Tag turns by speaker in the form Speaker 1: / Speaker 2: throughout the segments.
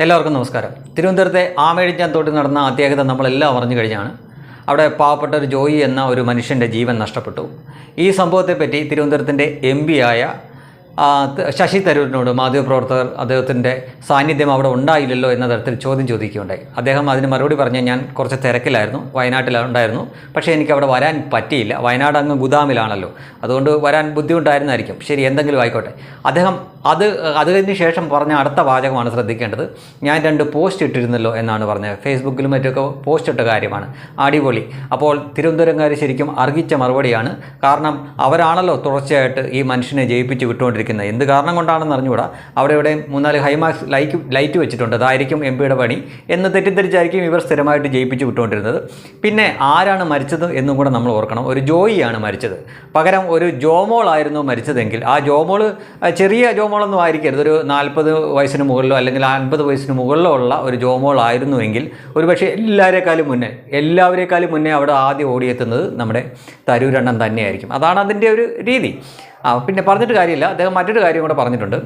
Speaker 1: എല്ലാവർക്കും നമസ്കാരം. തിരുവനന്തപുരത്തെ ആമേഴിഞ്ഞാൻ തോട്ടിൽ നടന്ന അത്യാഹിതം നമ്മളെല്ലാം അറിഞ്ഞു കഴിഞ്ഞാണ്. അവിടെ പാവപ്പെട്ട ഒരു ജോയി എന്ന ഒരു മനുഷ്യന്റെ ജീവൻ നഷ്ടപ്പെട്ടു. ഈ സംഭവത്തെപ്പറ്റി തിരുവനന്തപുരത്തിന്റെ എം ആയ ശശി തരൂരിനോട് മാധ്യമപ്രവർത്തകർ അദ്ദേഹത്തിന്റെ സാന്നിധ്യം അവിടെ ഉണ്ടായില്ലല്ലോ എന്ന തരത്തിൽ ചോദ്യം ചോദിക്കുകയുണ്ടായി. അദ്ദേഹം അതിന് മറുപടി പറഞ്ഞ് ഞാൻ കുറച്ച് തിരക്കിലായിരുന്നു വയനാട്ടിലുണ്ടായിരുന്നു പക്ഷേ എനിക്ക് അവിടെ വരാൻ പറ്റിയില്ല. വയനാട് അങ്ങ് ഗുദാമിലാണല്ലോ. അതുകൊണ്ട് വരാൻ ബുദ്ധിമുട്ടായിരുന്നായിരിക്കും. ശരി എന്തെങ്കിലും ആയിക്കോട്ടെ. അദ്ദേഹം അത് അതിന് ശേഷം പറഞ്ഞ അടുത്ത വാചകമാണ് ശ്രദ്ധിക്കേണ്ടത്. ഞാൻ രണ്ട് പോസ്റ്റ് ഇട്ടിരുന്നല്ലോ എന്നാണ് പറഞ്ഞത്. ഫേസ്ബുക്കിലും മറ്റൊക്കെ പോസ്റ്റ് ഇട്ട കാര്യമാണ്. അടിപൊളി. അപ്പോൾ തിരുവനന്തപുരംകാർ ശരിക്കും അർഹിച്ച മറുപടിയാണ്. കാരണം അവരാണല്ലോ തുടർച്ചയായിട്ട് ഈ മനുഷ്യനെ ജയിപ്പിച്ച് വിട്ടുകൊണ്ടിരിക്കുന്നത്. എന്ത് കാരണം കൊണ്ടാണെന്ന് അറിഞ്ഞുകൂടാ. അവിടെ ഇവിടെ മൂന്നാൽ ഹൈമാക്സ് ലൈക്ക് ലൈറ്റ് വെച്ചിട്ടുണ്ട്. അതായിരിക്കും എം പിയുടെ പണി എന്ന് തെറ്റിദ്ധരിച്ചായിരിക്കും ഇവർ സ്ഥിരമായിട്ട് ജയിപ്പിച്ച് വിട്ടുകൊണ്ടിരുന്നത്. പിന്നെ ആരാണ് മരിച്ചത് എന്നും കൂടെ നമ്മൾ ഓർക്കണം. ഒരു ജോയിയാണ് മരിച്ചത്. പകരം ഒരു ജോമോളായിരുന്നു മരിച്ചതെങ്കിൽ ആ ജോമോൾ ചെറിയ ജോമോളൊന്നും ആയിരിക്കരുത്. ഒരു നാൽപ്പത് വയസ്സിന് മുകളിലോ അല്ലെങ്കിൽ അൻപത് വയസ്സിന് മുകളിലോ ഉള്ള ഒരു ജോമോൾ ആയിരുന്നുവെങ്കിൽ ഒരുപക്ഷെ എല്ലാവരെക്കാളും മുന്നേ എല്ലാവരെക്കാളും മുന്നേ അവിടെ ആദ്യം ഓടിയെത്തുന്നത് നമ്മുടെ തരൂരെണ്ണം തന്നെയായിരിക്കും. അതാണ് അതിന്റെ ഒരു രീതി. ആ പിന്നെ പറഞ്ഞിട്ട് കാര്യമില്ല. അദ്ദേഹം മറ്റൊരു കാര്യം കൂടെ പറഞ്ഞിട്ടുണ്ട്.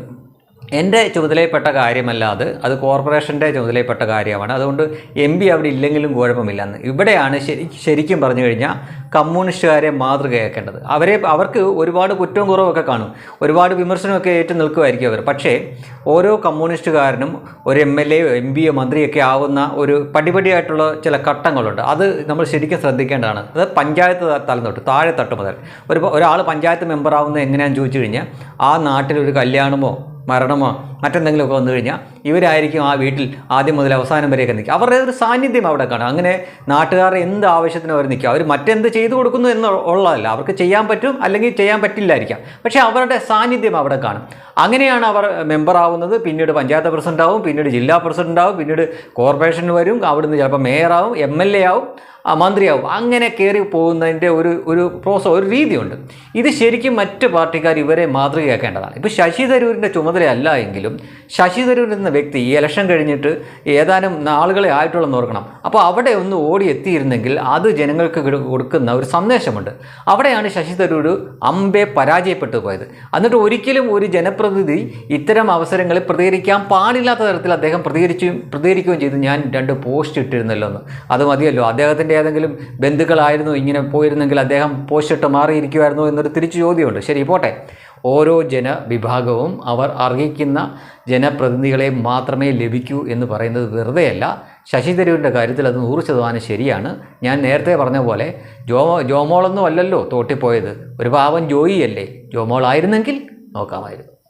Speaker 1: എന്റെ ചുമതലയിൽപ്പെട്ട കാര്യമല്ലാതെ അത് കോർപ്പറേഷന്റെ ചുമതലയിൽപ്പെട്ട കാര്യമാണ്. അതുകൊണ്ട് എം പി അവിടെ ഇല്ലെങ്കിലും കുഴപ്പമില്ലെന്ന് ഇവിടെയാണ് ശരി ശരിക്കും പറഞ്ഞു കഴിഞ്ഞാൽ കമ്മ്യൂണിസ്റ്റുകാരെ മാതൃകയാക്കേണ്ടത്. അവരെ അവർക്ക് ഒരുപാട് കുറ്റവും കുറവൊക്കെ കാണും. ഒരുപാട് വിമർശനമൊക്കെ ഏറ്റു നിൽക്കുമായിരിക്കും അവർ. പക്ഷേ ഓരോ കമ്മ്യൂണിസ്റ്റുകാരനും ഒരു എം എൽ എയോ എം പിയോ മന്ത്രിയൊക്കെ ആവുന്ന ഒരു പടിപടിയായിട്ടുള്ള ചില ഘട്ടങ്ങളുണ്ട്. അത് നമ്മൾ ശരിക്കും ശ്രദ്ധിക്കേണ്ടതാണ്. അത് പഞ്ചായത്ത് തലം തൊട്ട് താഴെ തട്ട് മുതൽ. ഒരു ഒരാൾ പഞ്ചായത്ത് മെമ്പർ ആവുന്നത് എങ്ങനെയാണെന്ന് ചോദിച്ചു കഴിഞ്ഞാൽ ആ നാട്ടിലൊരു കല്യാണമോ മരണമോ മറ്റെന്തെങ്കിലുമൊക്കെ വന്നു കഴിഞ്ഞാൽ ഇവരായിരിക്കും ആ വീട്ടിൽ ആദ്യം മുതൽ അവസാനം വരെയൊക്കെ നിൽക്കുക. അവരുടെ ഒരു സാന്നിധ്യം അവിടെ കാണും. അങ്ങനെ നാട്ടുകാർ എന്ത് ആവശ്യത്തിന് അവർ നിൽക്കുക. അവർ മറ്റെന്ത് ചെയ്തു കൊടുക്കുന്നു എന്ന് ഉള്ളതല്ല. അവർക്ക് ചെയ്യാൻ പറ്റും അല്ലെങ്കിൽ ചെയ്യാൻ പറ്റില്ലായിരിക്കാം. പക്ഷേ അവരുടെ സാന്നിധ്യം അവിടെ കാണും. അങ്ങനെയാണ് അവർ മെമ്പർ ആവുന്നത്. പിന്നീട് പഞ്ചായത്ത് പ്രസിഡന്റ് ആവും പിന്നീട് ജില്ലാ പ്രസിഡന്റ് ആവും പിന്നീട് കോർപ്പറേഷൻ വരും. അവിടുന്ന് ചിലപ്പോൾ മേയറാവും എം എൽ എ ആവും മന്ത്രിയാവും. അങ്ങനെ കയറി പോകുന്നതിന്റെ ഒരു ഒരു പ്രോസസ് ഒരു രീതിയുണ്ട്. ഇത് ശരിക്കും മറ്റ് പാർട്ടിക്കാർ ഇവരെ മാതൃകയാക്കേണ്ടതാണ്. ഇപ്പോൾ ശശി തരൂരിന്റെ ചുമതലയല്ല എങ്കിലും ശശി തരൂരിൽ എന്ന വ്യക്തി ഈ ഇലക്ഷൻ കഴിഞ്ഞിട്ട് ഏതാനും നാളുകളെ ആയിട്ടുള്ളെന്ന് ഓർക്കണം. അപ്പോൾ അവിടെ ഒന്ന് ഓടി എത്തിയിരുന്നെങ്കിൽ അത് ജനങ്ങൾക്ക് കൊടുക്കുന്ന ഒരു സന്ദേശമുണ്ട്. അവിടെയാണ് ശശി തരൂർ അമ്പെ പരാജയപ്പെട്ടു പോയത്. എന്നിട്ട് ഒരിക്കലും ഒരു ജനപ്രതിനിധി ഇത്തരം അവസരങ്ങളിൽ പ്രതികരിക്കാൻ പാടില്ലാത്ത തരത്തിൽ അദ്ദേഹം പ്രതികരിച്ചും പ്രതികരിക്കുകയും ചെയ്തു. ഞാൻ രണ്ട് പോസ്റ്റ് ഇട്ടിരുന്നല്ലോ എന്ന്. അത് മതിയല്ലോ. അദ്ദേഹത്തിന്റെ ഏതെങ്കിലും ബന്ധുക്കളായിരുന്നു ഇങ്ങനെ പോയിരുന്നെങ്കിൽ അദ്ദേഹം പോസ്റ്റ് ഇട്ട് മാറിയിരിക്കുമായിരുന്നു എന്നൊരു തിരിച്ചു ചോദ്യമുണ്ട്. ശരി പോട്ടെ. ഓരോ ജനവിഭാഗവും അവർ അർഹിക്കുന്ന ജനപ്രതിനിധികളെ മാത്രമേ ലഭിക്കൂ എന്ന് പറയുന്നത് വെറുതെയല്ല. ശശി തരൂരിന്റെ കാര്യത്തിൽ അത് നൂറ് ശതമാനം ശരിയാണ്. ഞാൻ നേരത്തെ പറഞ്ഞ പോലെ ജോമോ ജോമോളൊന്നും അല്ലല്ലോ തോട്ടിപ്പോയത്. ഒരു പാവം ജോയിയല്ലേ. ജോമോളായിരുന്നെങ്കിൽ നോക്കാമായിരുന്നു.